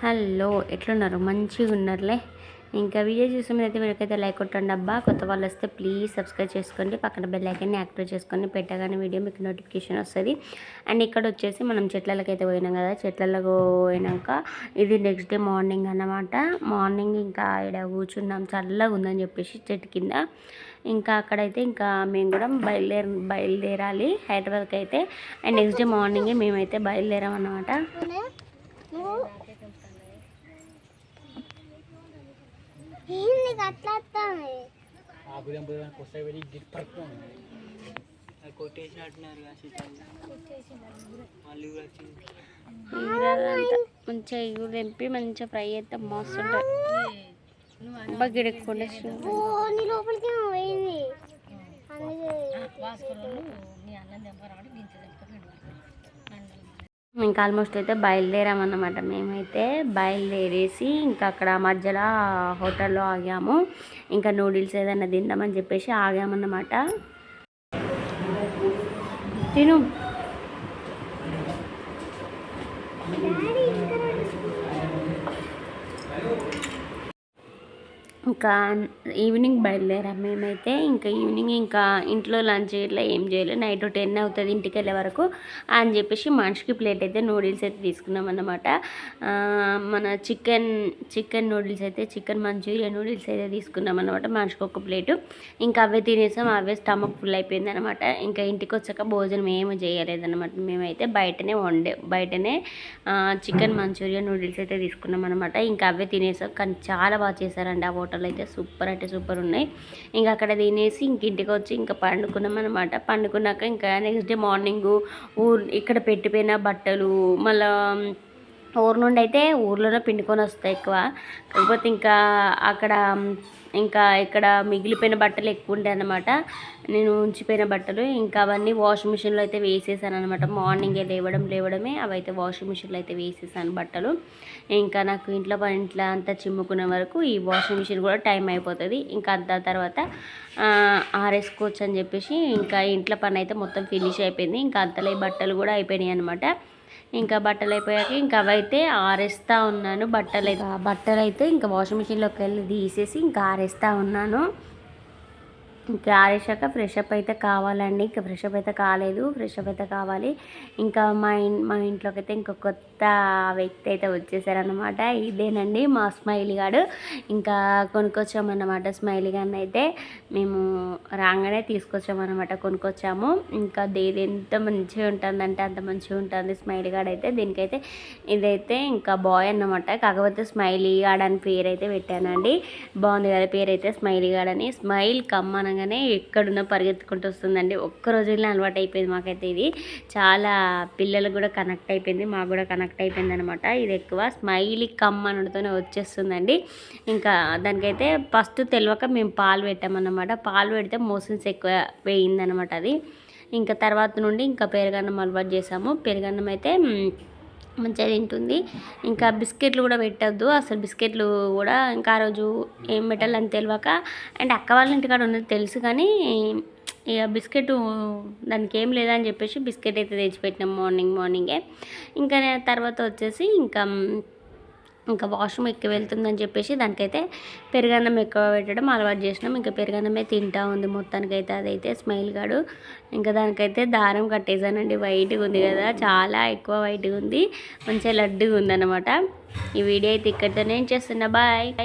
Hello ఎట్లున్నారు? మంచిగా ఉన్నారులే. ఇంకా వీడియో చూసే మీద అయితే వీడికైతే లైక్ కొట్టండి అబ్బా. కొత్త వాళ్ళు వస్తే ప్లీజ్ సబ్స్క్రైబ్ చేసుకోండి. పక్కన బెల్ ఐకన్ని యాక్టివేట్ చేసుకోండి పెట్టగానే వీడియో మీకు నోటిఫికేషన్ వస్తుంది. అండ్ ఇక్కడ వచ్చేసి మనం చెట్లకి అయితే పోయినాం కదా. చెట్లకు పోయినాక ఇది నెక్స్ట్ డే మార్నింగ్ అన్నమాట. మార్నింగ్ ఇంకా ఇక్కడ కూర్చున్నాం. చల్లగా ఉందని చెప్పేసి చెట్టు కింద. ఇంకా అక్కడైతే ఇంకా మేము కూడా బయలుదేర బయలుదేరాలి హైదరాబాద్కి అయితే అండ్ నెక్స్ట్ డే మార్నింగే మేమైతే బయలుదేరాం అన్నమాట ఏంది అట్లా ఆకులం పోయడానికి వస్తాయి వెళ్ళి గిట్ పడుతుంది కొట్టేసినట్టున్నారు మళ్ళీ కూడా వచ్చింది. ఇదంతా మంచిగా ఇగురు తెంపి మంచిగా ఫ్రై అయితే మస్తు ఉంటుంది బాగా గిడకుండా ఓ నీ లోపలికి పోయింది. అందుకే ఇంకా ఆల్మోస్ట్ అయితే బయలుదేరామన్నమాట. మేమైతే బయలుదేరేసి ఇంకా అక్కడ మధ్యలో హోటల్లో ఆగాము. ఇంకా నూడిల్స్ ఏదైనా తిందామని చెప్పేసి ఆగామన్నమాట. తిను. ఇంకా ఈవినింగ్ బయలుదేరాం. మేమైతే ఇంకా ఈవినింగ్ ఇంకా ఇంట్లో లంచ్ ఇట్లా ఏం చేయలేదు నైట్ టెన్ అవుతుంది ఇంటికి వెళ్ళే వరకు అని చెప్పేసి మనిషికి ప్లేట్ అయితే నూడిల్స్ అయితే తీసుకున్నాం అన్నమాట. మన చికెన్ చికెన్ నూడిల్స్ అయితే చికెన్ మంచూరియా నూడిల్స్ అయితే తీసుకున్నాం అనమాట మనిషికి ఒక ప్లేటు. ఇంకా అవే తినేసాం. అవే స్టమక్ ఫుల్ అయిపోయింది అనమాట ఇంకా ఇంటికి వచ్చాక భోజనం ఏమి చేయలేదన్నమాట. మేమైతే బయటనే వండే బయటనే చికెన్ మంచూరియా నూడిల్స్ అయితే తీసుకున్నాం అనమాట ఇంకా అవే తినేసాం. కానీ చాలా బాగా చేశారండి ఆ హోటల్ అయితే సూపర్ అంటే సూపర్ ఉన్నాయి. ఇంకా అక్కడ తినేసి ఇంక ఇంటికి వచ్చి ఇంకా పండుకున్నాం అనమాట పండుకున్నాక ఇంకా నెక్స్ట్ డే మార్నింగ్ ఊరు ఇక్కడ పెట్టిపోయిన బట్టలు మళ్ళీ ఊరు నుండి అయితే ఊర్లోనే పిండుకొని వస్తాయి ఎక్కువ. కాకపోతే ఇంకా అక్కడ ఇంకా ఇక్కడ మిగిలిపోయిన బట్టలు ఎక్కువ ఉంటాయి అన్నమాట. నేను ఉంచిపోయిన బట్టలు ఇంకా అవన్నీ వాషింగ్ మిషన్లో అయితే వేసేసాను అనమాట మార్నింగే లేవడం లేవడమే అవైతే వాషింగ్ మిషన్లో అయితే వేసేసాను బట్టలు. ఇంకా నాకు ఇంట్లో పని ఇంట్లో అంతా చిమ్ముకునే వరకు ఈ వాషింగ్ మిషన్ కూడా టైం అయిపోతుంది. ఇంకా అంత తర్వాత ఆరేసుకోవచ్చు అని చెప్పేసి ఇంకా ఇంట్లో పని అయితే మొత్తం ఫినిష్ అయిపోయింది. ఇంకా అంతలో ఈ బట్టలు కూడా అయిపోయినాయి అనమాట ఇంకా బట్టలు అయిపోయాక ఇంకా అవైతే ఆరేస్తూ ఉన్నాను బట్టలు. బట్టలు అయితే ఇంకా వాషింగ్ మిషన్లోకి వెళ్ళి తీసేసి ఇంకా ఆరేస్తూ ఉన్నాను. ఇంకా ఆరేసాక ఫ్రెష్ అప్ అయితే కావాలండి. ఇంకా ఫ్రెష్ అప్ అయితే కాలేదు. ఫ్రెష్ అప్ అయితే కావాలి. ఇంకా మా ఇన్ మా ఇంట్లోకి అయితే ఇంకో కొత్త వ్యక్తి అయితే వచ్చేసారనమాట ఇదేనండి మా స్మైలీ గాడు. ఇంకా కొనుక్కొచ్చామన్నమాట స్మైలీ గారిని అయితే. మేము రాగానే తీసుకొచ్చామన్నమాట కొనుక్కొచ్చాము. ఇంకా దేది ఎంత మంచిగా ఉంటుందంటే అంత మంచిగా ఉంటుంది స్మైలీ గాడ్ అయితే. దీనికైతే ఇదైతే ఇంకా బాయ్ అన్నమాట. కాకపోతే స్మైలీ గాడ్ అని పేరు అయితే పెట్టానండి. బాగుంది కదా పేరు అయితే స్మైలీ గాడ్ అని. స్మైల్ కమ్ అనగానే ఎక్కడున్నా పరిగెత్తుకుంటూ వస్తుందండి. ఒక్క రోజుల్లో అలవాటు అయిపోయింది మాకైతే ఇది. చాలా పిల్లలకు కూడా కనెక్ట్ అయిపోయింది మాకు కూడా కనెక్ట్ అయిపోయింది అనమాట ఇది ఎక్కువ స్మైలీ కమ్ అనడంతోనే వచ్చేస్తుందండి. ఇంకా దానికైతే ఫస్ట్ తెలియక మేము పాలు పెట్టామన్నమాట. పాలు పెడితే మోషన్స్ ఎక్కువ వేయిందనమాట అది. ఇంకా తర్వాత నుండి ఇంకా పెరుగన్నం అలవాటు చేసాము పెరుగన్నం అయితే మంచిగా తింటుంది. ఇంకా బిస్కెట్లు కూడా పెట్టద్దు. అసలు బిస్కెట్లు కూడా ఇంకా ఆ రోజు ఏం పెట్టాలని తెలియక అండ్ అక్క వాళ్ళ ఇంటికాడ ఉన్నది తెలుసు కానీ ఇక బిస్కెట్ దానికి ఏం లేదని చెప్పేసి బిస్కెట్ అయితే తెచ్చిపెట్టినాం మార్నింగ్ మార్నింగే. ఇంకా తర్వాత వచ్చేసి ఇంకా ఇంకా వాష్రూమ్ ఎక్కువ వెళ్తుందని చెప్పేసి దానికైతే పెరుగన్నం ఎక్కువ పెట్టడం అలవాటు చేసినాం. ఇంకా పెరుగన్నమే తింటా ఉంది మొత్తానికైతే. అదైతే స్మైల్ గాడు. ఇంకా దానికైతే దారం కట్టేసానండి. వైట్గా ఉంది కదా. చాలా ఎక్కువ వైట్గా ఉంది. మంచిగా లడ్డుగా ఉందన్నమాట. ఈ వీడియో అయితే ఇక్కడితో నేను చేస్తున్నా బాయ్.